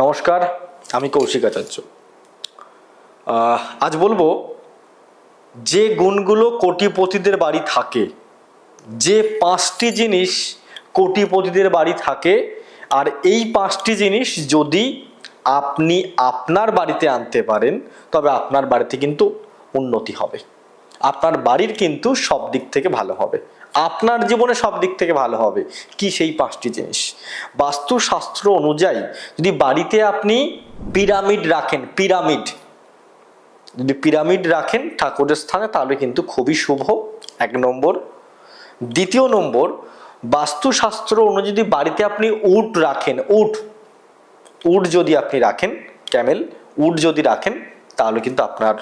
নমস্কার, আমি কৌশিক আচার্য। আজ বলব, যে গুণগুলো কোটিপতিদের বাড়ি থাকে, যে পাঁচটি জিনিস কোটিপতিদের বাড়ি থাকে, আর এই পাঁচটি জিনিস যদি আপনি আপনার বাড়িতে আনতে পারেন, তবে আপনার বাড়িতে কিন্তু উন্নতি হবে। আপনার বাড়ির কিন্তু সব দিক থেকে ভালো হবে। আপনার জীবনে সব দিক থেকে ভালো হবে, কি সেই পাঁচটি জিনিস। বাস্তুশাস্ত্র অনুযায়ী যদি বাড়িতে আপনি পিরামিড রাখেন, পিরামিড, যদি পিরামিড রাখেন ঠাকুরের স্থানে, তাহলে কিন্তু খুবই শুভ। এক নম্বর। দ্বিতীয় নম্বর, বাস্তুশাস্ত্র অনুযায়ী বাড়িতে আপনি উট রাখেন, উট উট যদি আপনি রাখেন, ক্যামেল, উট যদি রাখেন, তাহলে কিন্তু আপনার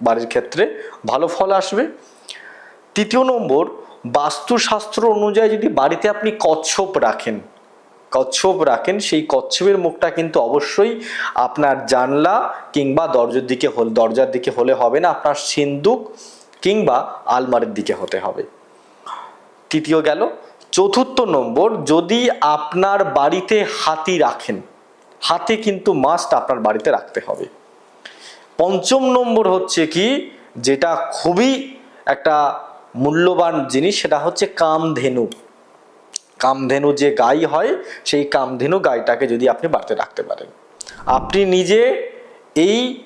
বাড়ির ক্ষেত্রে ভালো ফল আসবে। তৃতীয় নম্বর, বাস্তুশাস্ত্র অনুযায়ী যদি বাড়িতে আপনি কচ্ছপ রাখেন কচ্ছপ রাখেন, সেই কচ্ছপের মুখটা কিন্তু অবশ্যই আপনার জানলা কিংবা দরজার দিকে হল, দরজার দিকে হলে হবে না, আপনার সিন্দুক কিংবা আলমারির দিকে হতে হবে। তৃতীয় গেল, চতুর্থ নম্বর, যদি আপনার বাড়িতে হাতি রাখেন, হাতি কিন্তু মাস্ট আপনার বাড়িতে রাখতে হবে। পঞ্চম নম্বর হচ্ছে কি? যেটা খুবই একটা মূল্যবান জিনিস, সেটা হচ্ছে কামধেনু। কামধেনু যে গাই হয়, সেই কামধেনু গাইটাকে যদি আপনি বাড়িতে রাখতে পারেন। আপনি নিজে এই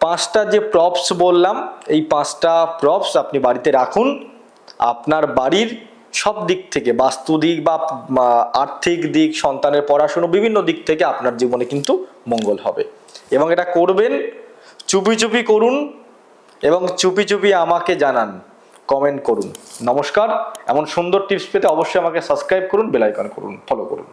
পাঁচটা যে প্রপস বললাম, এই পাঁচটা প্রপস আপনি বাড়িতে রাখুন। আপনার বাড়ির সব দিক থেকে, বাস্তু দিক বা আর্থিক দিক, সন্তানের পড়াশুনো, বিভিন্ন দিক থেকে আপনার জীবনে কিন্তু মঙ্গল হবে। এবং এটা করবেন চুপি চুপি করুন এবং চুপি চুপি আমাকে জানান কমেন্ট করুন। নমস্কার, এমন সুন্দর টিপস পেতে অবশ্যই আমাকে সাবস্ক্রাইব করুন বেলাইকন করুন ফলো করুন।